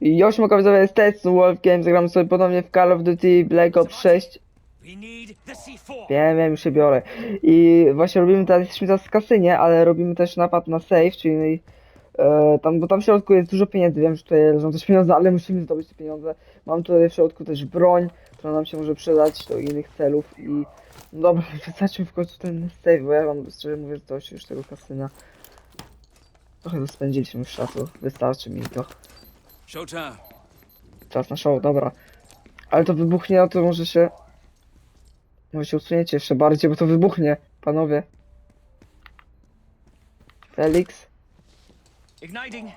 I ośmioka widzowie jest Tetsu Wolf Games, zagramy sobie ponownie w Call of Duty Black Ops 6. We need the C4. Wiem, wiem, już się biorę. I właśnie robimy teraz, jesteśmy teraz w kasynie, ale robimy też napad na safe, czyli e, tam, bo tam w środku jest dużo pieniędzy, wiem, że tutaj leżą też pieniądze, ale musimy zdobyć te pieniądze. Mam tutaj w środku też broń, która nam się może przydać do innych celów i no dobra, wystarczy w końcu ten safe, bo ja wam szczerze mówiąc dość już tego kasyna. Trochę spędziliśmy już czasu, wystarczy mi to. Showtime. Czas na show, dobra. Ale to wybuchnie, no to może się... Może się usuniecie jeszcze bardziej, bo to wybuchnie, panowie. Felix? Igniting.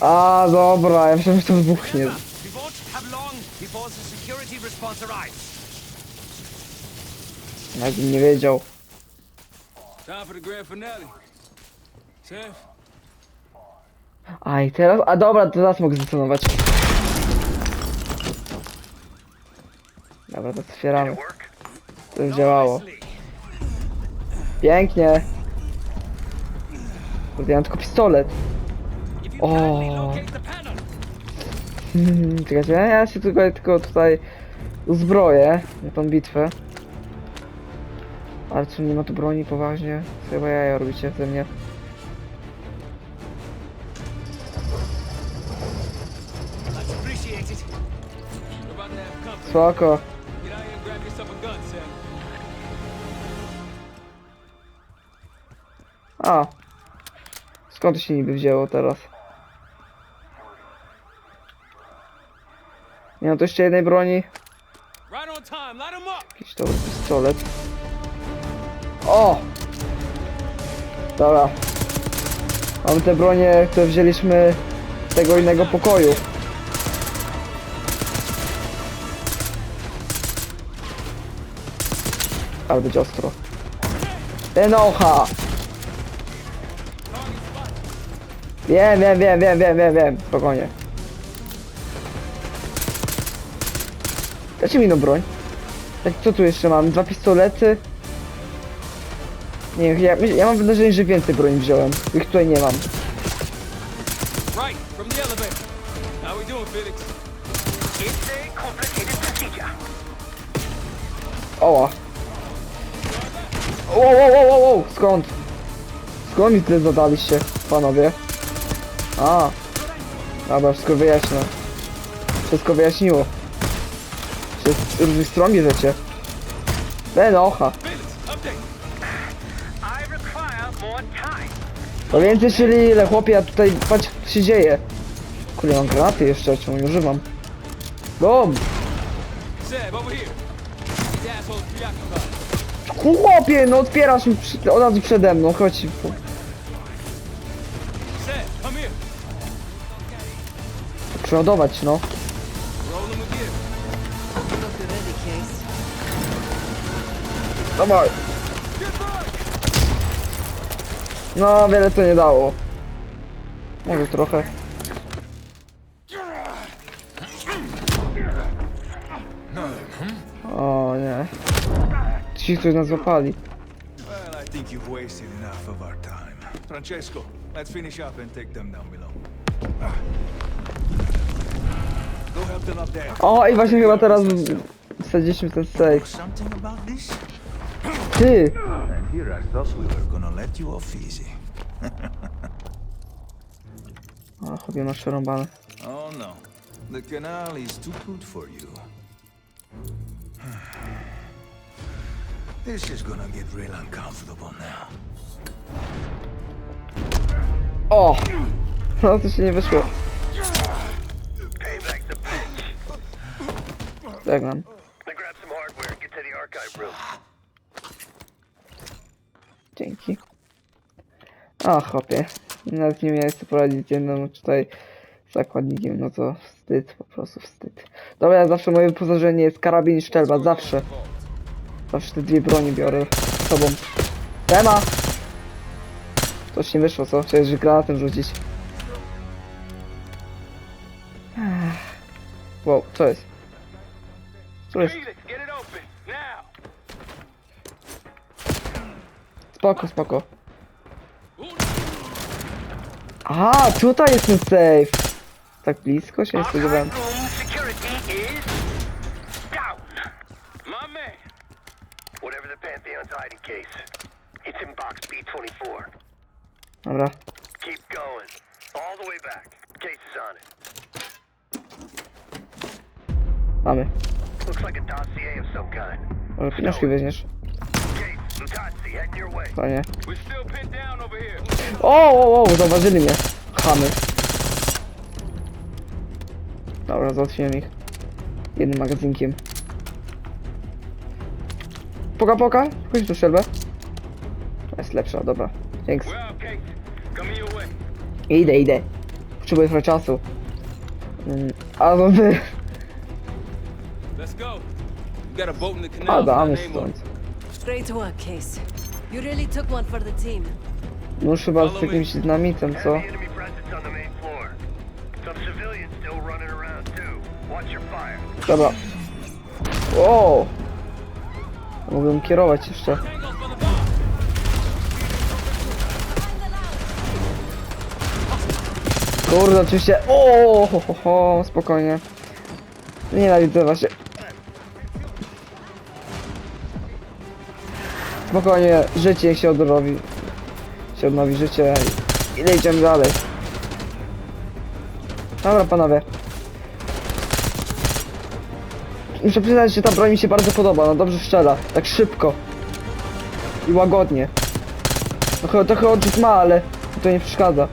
A, dobra, ja myślałem, że to wybuchnie. We won't have long before the security response arrives. Nawet bym nie wiedział. Time for the grand finale. Seth? A, i teraz... A, dobra, teraz mogę zdetonować. Dobra, to otwieramy. To już działało. Pięknie. Kurde, ja mam tylko pistolet. Panel. Hmm, Czekajcie, ja się tylko, tylko tutaj uzbroję na tą bitwę. Ale co, nie ma tu broni poważnie? Chyba jaja robicie ze mnie. Spoko. A. Skąd to się niby wzięło teraz? Nie mam tu jeszcze jednej broni. Jakiś to pistolet. O! Dobra. Mamy te bronie, które wzięliśmy z tego innego pokoju. Ale będzie ostro. Enocha! Wiem, wiem, wiem, wiem, wiem, wiem, wiem. Spokojnie. Dajcie mi inną broń. Tak, co tu jeszcze mam? Dwa pistolety? Nie wiem, ja, ja mam wrażenie, że więcej broni wziąłem. Ich tutaj nie mam. Right from the elevator. How we doing, Felix? It's a complicated procedure. Oła. Wow, wow, wow, wow. Skąd? Skąd mi tyle zadaliście, panowie? A. Dobra, wszystko wyjaśnię. Wszystko wyjaśniło. Się z różnych stron bierzecie. Benocha. To więcej czyli ile chłopie, tutaj patrz co się dzieje. Kurde, mam granaty jeszcze, czemu nie używam. Seth, over here. Preoccupied. Chłopie, no otwierasz mi przy, od razu przede mną, chodź. Przeładować, no. Dawaj. No, wiele to nie dało. Może trochę. O nie. Ci, którzy nas złapali. Well, I think you've wasted enough of our time. Francesco, let's finish up and take them down below. Go help them up there. O, i właśnie chyba teraz wsadziliśmy ten safe. Something about this? Ty! And here I thought we were gonna let you off easy. O, chłopie, masz przerąbane. Oh no, the canal is too good for you. This is gonna get real uncomfortable now. O! No, to się nie wyszło. Archive room. Dzięki. O, chłopie. Nawet nie miałem co poradzić z jednym tutaj zakładnikiem, no to wstyd, po prostu wstyd. Dobra, zawsze moje wyposażenie jest karabin i szczelba, zawsze. Zawsze te dwie broni biorę z sobą. Tema! Coś nie wyszło, co? Chciałeś, granatem rzucić. Wow, co jest? Co jest? Spoko, spoko. Aha, tutaj jest ten safe. Tak blisko się nie spodziewałem. Case, it's in box B24. Dobra. Keep going. All the way back. Case is on it. Mamy. Looks like a dossier of some kind. Pieniążki weźmiesz? Fajnie. O, o, o, zauważyli mnie. Chamy. Dobra, załatwiłem ich. Jednym magazynkiem. Poka, poka. Chodź tu strzelbę. To jest lepsza, dobra. Thanks. Idę, idę. Potrzebuję trochę czasu. Mm, A no wy... Let's go. Got a boat in the canal. with name on stąd. it. Great work, Case. You really took one for the team. No już chyba z jakimś dynamitem, co? Heavy enemy presence on the main floor. Some civilians still running around too. Watch your fire. Dobra. O! Mogłem kierować jeszcze. Kurde, oczywiście. O, ho, ho, ho, spokojnie. Nienawidzę właśnie. Spokojnie, życie się odrobi. Się odnowi życie i idziemy dalej. Dobra panowie. Muszę przyznać, że ta broń mi się bardzo podoba, no dobrze strzela, tak szybko. I łagodnie. Trochę, trochę odrzut ma, ale to nie przeszkadza.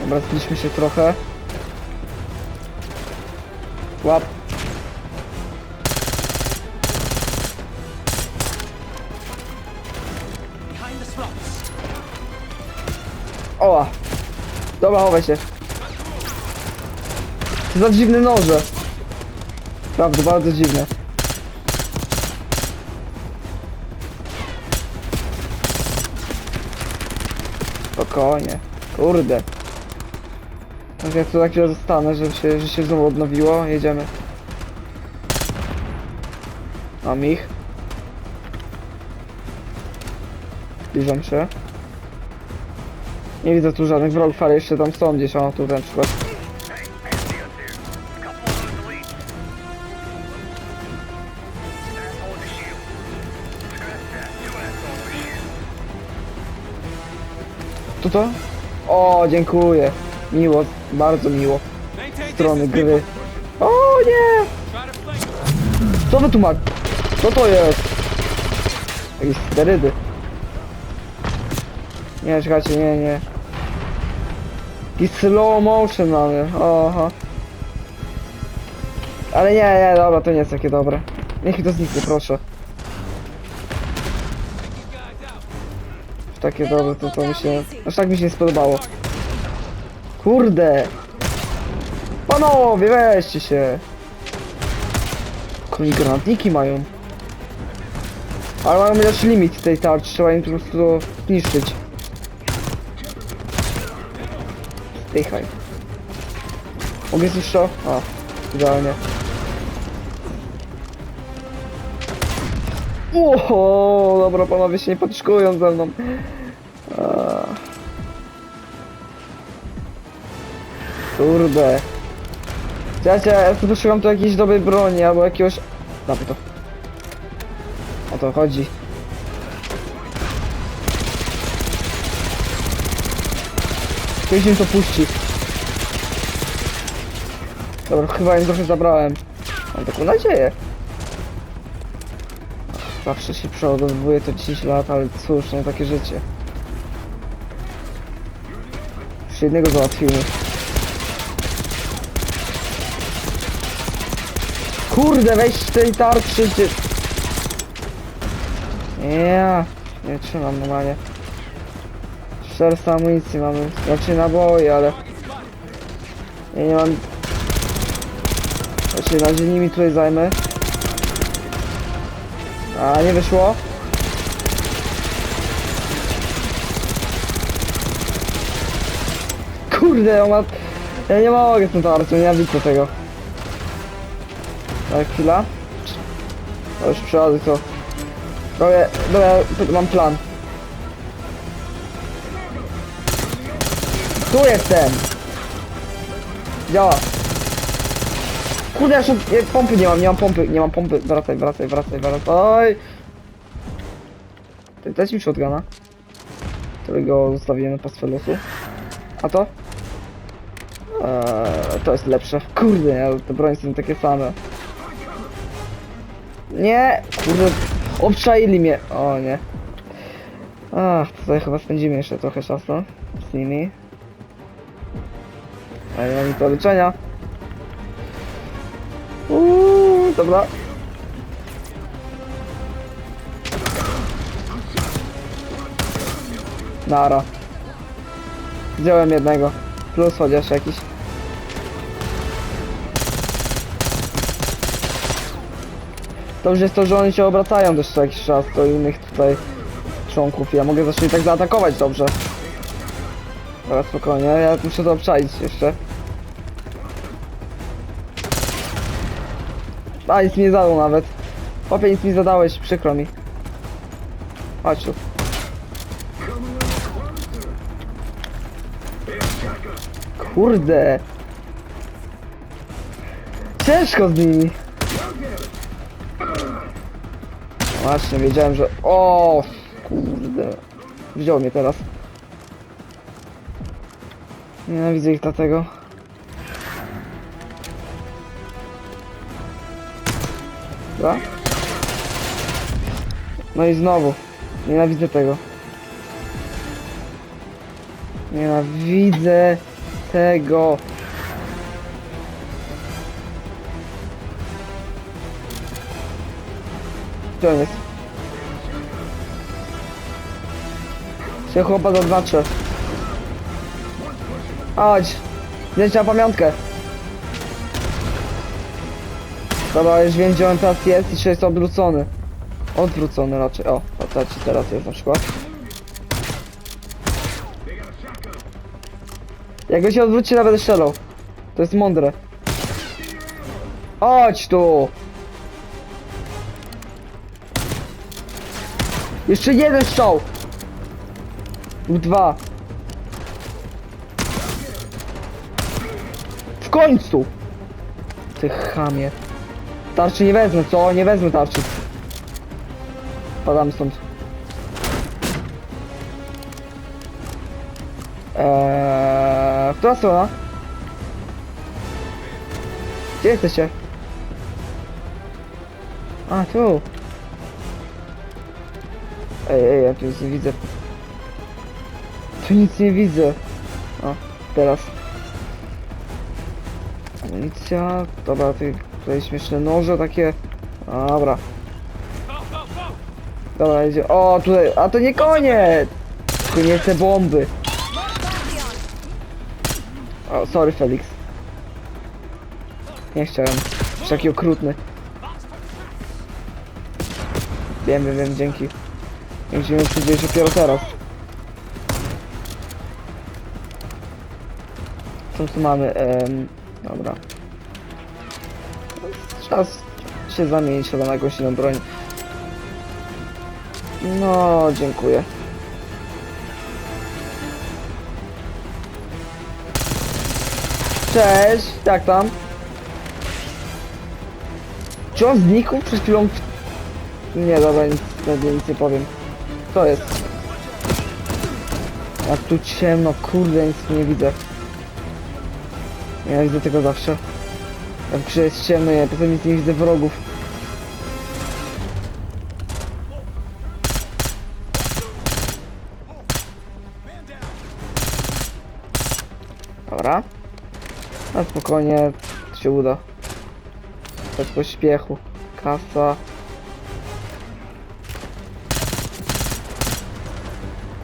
Dobra, zbiliśmy się trochę. Łap. Dobra, chowaj się. Co za dziwne noże. Prawda, bardzo dziwne. Spokojnie. Kurde. Tak jak tu tak chwilę zostanę, że się, że się znowu odnowiło. Jedziemy. Mam ich. Zbliżam się. Nie widzę tu żadnych wrogów, ale jeszcze tam są gdzieś, o tutaj na przykład. Tu to? O, dziękuję. Miło, bardzo miło. Strony gry. O nie! Co wy tu ma? Co to jest? Jakieś sterydy. Nie, czekajcie, nie, nie. Jakiś slow motion mamy. Oho. Ale nie, nie, dobra, to nie jest takie dobre. Niech to zniknie, proszę. Takie dobre, to, to mi się... Aż tak mi się nie spodobało. Kurde! Panowie, weźcie się! Oni granatniki mają. Ale mają znaczy limit tej tarczy, trzeba im po prostu zniszczyć. Zdychaj. Mogę zniszczyć to? A, idealnie. Oho, dobra panowie się nie patyczkują ze mną. Kurde. Słuchajcie, ja poszukam tu jakiejś dobrej broni albo jakiegoś... Dawaj to. O to chodzi. Im to puści. Dobra, chyba im trochę zabrałem. Mam taką nadzieję. Zawsze się przeładowuje to 10 lat, ale cóż, no takie życie. Już jednego załatwimy. Kurde, weź tej tarczy, gdzie... Nie, nie trzymam normalnie. 400 amunicji mamy, znaczy naboje, ale... Ja nie mam... Się na razie nimi tutaj zajmę. A, nie wyszło? Kurde, on ma... Ja nie mogę z tą tarczą, ja widzę tego. Ale chwila. To już przeładuj to. Dobra, dobra, mam plan. Tu jestem! Działa. Kurde, ja, szuk- ja pompy nie mam, nie mam pompy, nie mam pompy. Wracaj, wracaj, wracaj, wracaj. Ty dać mi shotguna. Którego zostawiłem na pastwę losu. A to? Eee, to jest lepsze. Kurde, ja, te bronie są takie same. Nie! Kurde, obczaili mnie. O nie. Ach, tutaj chyba spędzimy jeszcze trochę czasu z nimi. Ale mam mi to leczenia. Uuu, dobra. Nara. Wziąłem jednego. Plus chociaż jakiś. Dobrze jest to, że oni się obracają też co jakiś czas do innych tutaj członków. Ja mogę zacząć tak zaatakować dobrze. Dobra, spokojnie, ja muszę to obczaić jeszcze. A, nic mi nie zadał nawet. Chłopie, nic mi zadałeś, przykro mi. Chodź tu. Kurde. Ciężko z nimi. Właśnie, wiedziałem, że... O, kurde. Wziął mnie teraz. Nienawidzę ich dlatego. Dobra? No i znowu. Nienawidzę tego. Nienawidzę tego. Gdzie on jest? Się chłopa zaznaczę. Chodź. Zdjęcia pamiątkę. Dobra, już wiem gdzie on teraz jest i czy jest odwrócony. Odwrócony raczej. O, tak teraz jest na przykład. Jak go się odwróci, nawet strzelał. To jest mądre. Chodź tu! Jeszcze jeden strzał! Lub dwa. W końcu! Ty chamie. Tarczy nie wezmę, co? Nie wezmę tarczy. Padamy stąd. Eee, która strona? Gdzie jesteście? A, tu. Ej, ej, ja tu nic nie widzę. Tu nic nie widzę. O, teraz. Amunicja. Dobra, tutaj, tutaj śmieszne noże takie. Dobra. Dobra, idzie. O, tutaj. A to nie koniec! Tylko nie te bomby. O, sorry Felix. Nie chciałem. Już taki okrutny. Wiem, wiem, wiem, dzięki. Dzięki, że przyjdziesz dopiero teraz. Co tu mamy? Em, dobra. Czas się zamienić chyba na jakąś inną broń. No, dziękuję. Cześć, jak tam? Czy on znikł przed chwilą? Nie, dobra, nic, nic nie powiem. To jest. Jak tu ciemno, kurde, nic nie widzę. Ja widzę tego zawsze. W grze jest ciemno, ja potem nic nie widzę wrogów. Dobra. Na spokojnie, to się uda. Bez pośpiechu. Kasa.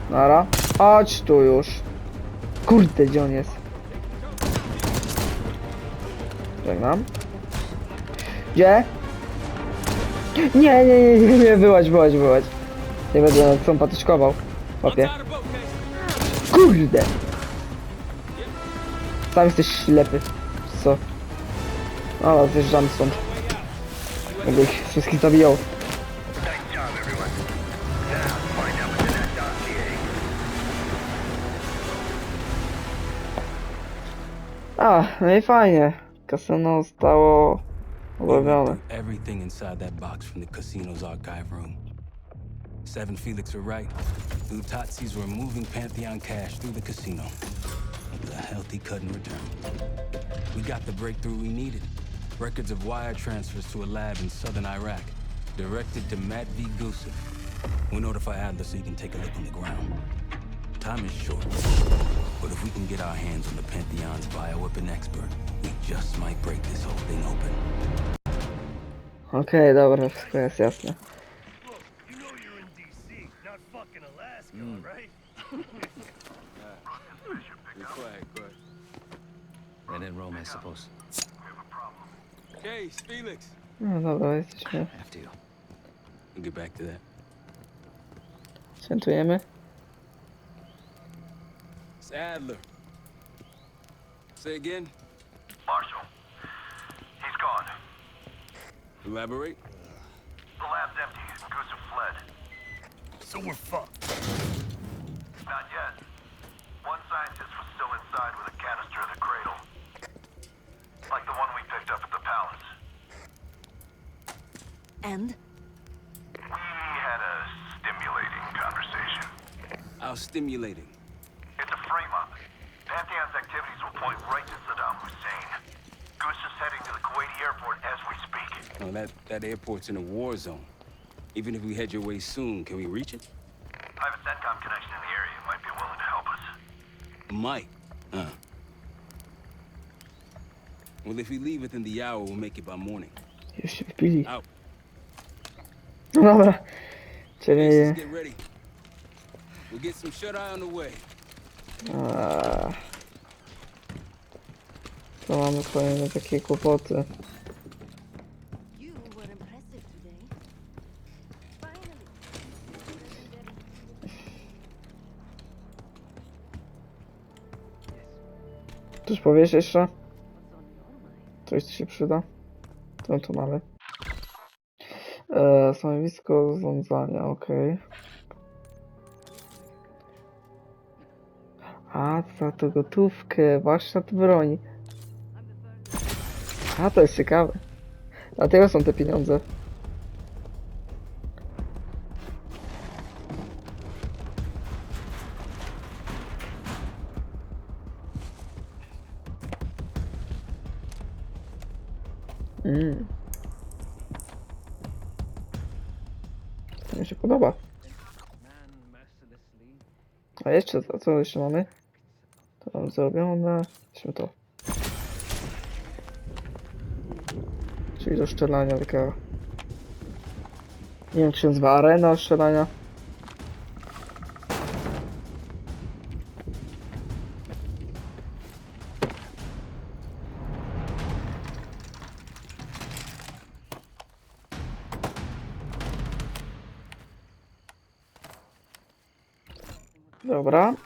Nara. Chodź tu już. Kurde, gdzie on jest? Tutaj mam. Gdzie? Nie, nie, nie, nie, nie, wyłaź, wyłaź, wyłaź. Nie będę nad psą patyczkował. Łapie. Kurde! Sam jesteś ślepy. Co? Ale zjeżdżam stąd. Będę ich wszystkich zabijał. A, no i fajnie. Everything inside that box from the casino's archive room. Seven Felix were right. Utatsi's were moving Pantheon cash through the casino. A healthy cut in return. We got the breakthrough we needed. Records of wire transfers to a lab in southern Iraq. Directed to Matt V. Gusev. We'll notify Adler so he can take a look on the ground. Time is short. But if we can get our hands on the Pantheon's bioweapon expert, we just might break this whole thing open. Okej, dobra, wszystko jest jasne. You know you're in D.C., not fucking Alaska, hmm. right? And in Rome, I suppose. Case, Felix. No dobra, jesteśmy. After you. We'll get back to that. Świętujemy. It's Adler. Say again? Marshall, he's gone. Elaborate? The lab's empty. Gusev fled. So we're fucked. Not yet. One scientist was still inside with a canister of the cradle. Like the one we picked up at the palace. And? We had a stimulating conversation. How stimulating. It's a frame-up. Pantheon's activities will point right to Saddam Hussein. Goose is heading to the Kuwaiti airport as we speak. Well, that, that airport's in a war zone. Even if we head your way soon, can we reach it? I have a CENTCOM connection in the area. Might be willing to help us. Might. Huh. Well, if we leave within the hour, we'll make it by morning. Już się wpili. Out. No dobra. Czyli... Aces, get ready. We'll get some shut-eye on the way. A... To mamy kolejne takie kłopoty. Coś powiesz jeszcze? Coś ci się przyda? To tu mamy. E, stanowisko zarządzania, okej. A, za to gotówkę, warsztat broni. A, to jest ciekawe. Dlatego są te pieniądze. Mm. To mi się podoba. A jeszcze co, co jeszcze mamy? To mam zrobione. Weźmy to. Czyli do strzelania taka. Nie wiem jak się nazywa arena strzelania.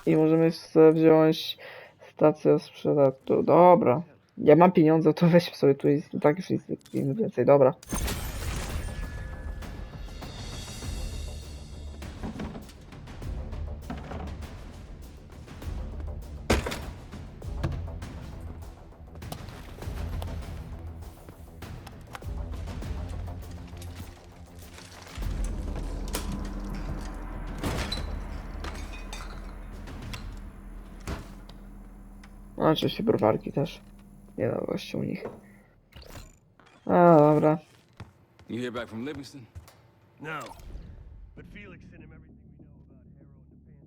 I możemy sobie wziąć stację sprzedatu. Dobra. Ja mam pieniądze, to weźmy sobie tu i tak już nic nic więcej. Dobra. No, oczywiście browarki też. Nie no, gościu u nich. A, dobra. You hear back from Livingston? No. But Felix sent him everything we know about Harrow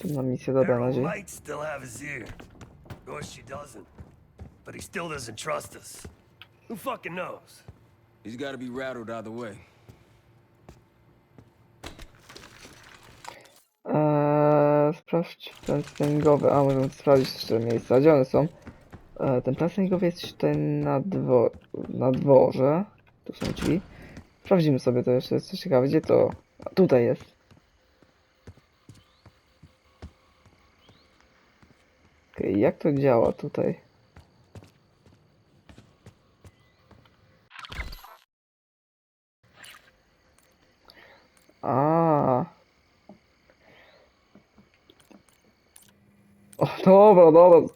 and the Pantheon. Misję, dobra, na razie. might still have his ear. Of course she doesn't. But he still doesn't trust us. Who fucking knows? He's got to be rattled either way. Eee, sprawdź ten stęgowy. A, możemy sprawdzić jeszcze miejsca. Gdzie one są? Eee, ten plan jest tutaj na, dwo na dworze. Tu są drzwi. Sprawdzimy sobie to jeszcze, jest coś ciekawe. Gdzie to? A, tutaj jest. Okej, jak to działa tutaj? A. O, dobra, dobra.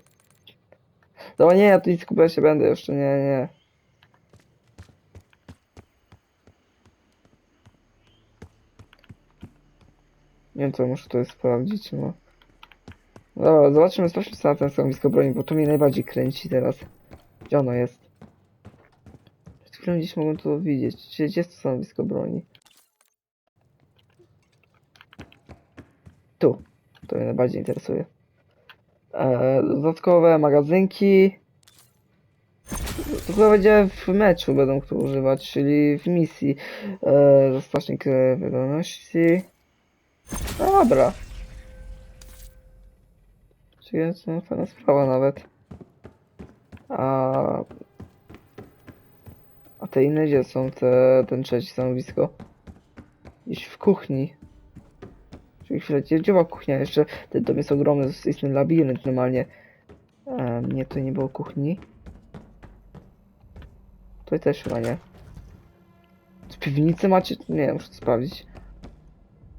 Dobra, nie, ja tu nic skupiać się będę jeszcze, nie, nie. Nie wiem co muszę tutaj sprawdzić, no. Dobra, zobaczymy, sprawdźmy sobie na ten stanowisko broni, bo to mnie najbardziej kręci teraz. Gdzie ono jest? Przed chwilą gdzieś mogłem to widzieć. Gdzie, gdzie jest to stanowisko broni? Tu. To mnie najbardziej interesuje. E, dodatkowe magazynki. To chyba będzie w meczu będą kto używać, czyli w misji. E, wiadomości. No dobra. Czyli to fajna sprawa nawet. A... A te inne gdzie są? Te, ten trzeci stanowisko? Gdzieś w kuchni. Chwilę, gdzie, gdzie była kuchnia? Jeszcze ten dom jest ogromny, to jest istny labirynt normalnie. Nie, to nie było kuchni. Tutaj też chyba nie. Czy piwnicy macie? Nie, muszę to sprawdzić.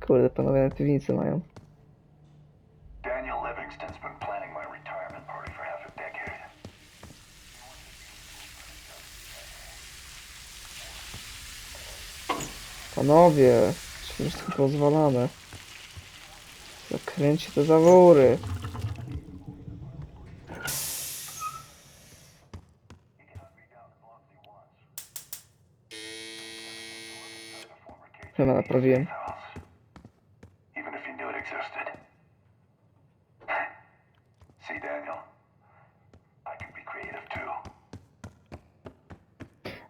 Kurde, panowie na piwnicy mają. Panowie, czy wszystko pozwalane? Zakręci te zawory. Chyba naprawiłem.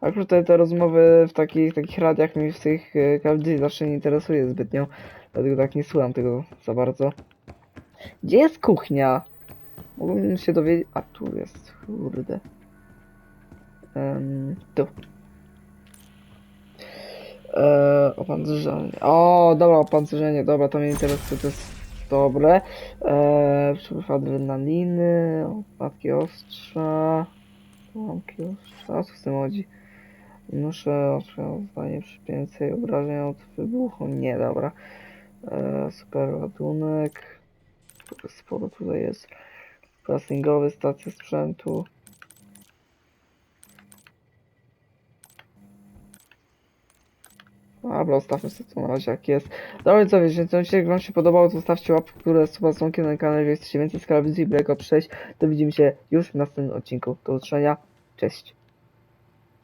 Akurat te, te rozmowy w takich, takich radiach mi w tych e, of Duty zawsze nie interesuje zbytnio. Dlatego tak nie słucham tego za bardzo. Gdzie jest kuchnia? Mógłbym się dowiedzieć... A tu jest, kurde. Um, tu. Eee, opancerzenie. O, dobra, opancerzenie, dobra, to mnie interesuje, to jest dobre. Eee, przepływ adrenaliny, opadki ostrza, ułamki ostrza, o co z tym chodzi? Muszę otrzymać przy więcej obrażeń od wybuchu. Nie, dobra. E, super ładunek. Sporo tutaj jest. Craftingowy, stacja sprzętu. Dobra, zostawmy sobie to na razie jak jest. Dobra, co wiesz, więc jeśli wam się podobało, to zostawcie łapkę górę, suba dzwonkiem na kanale, jeżeli chcecie więcej z of Duty Black Ops 6, to widzimy się już w następnym odcinku. Do usłyszenia, cześć.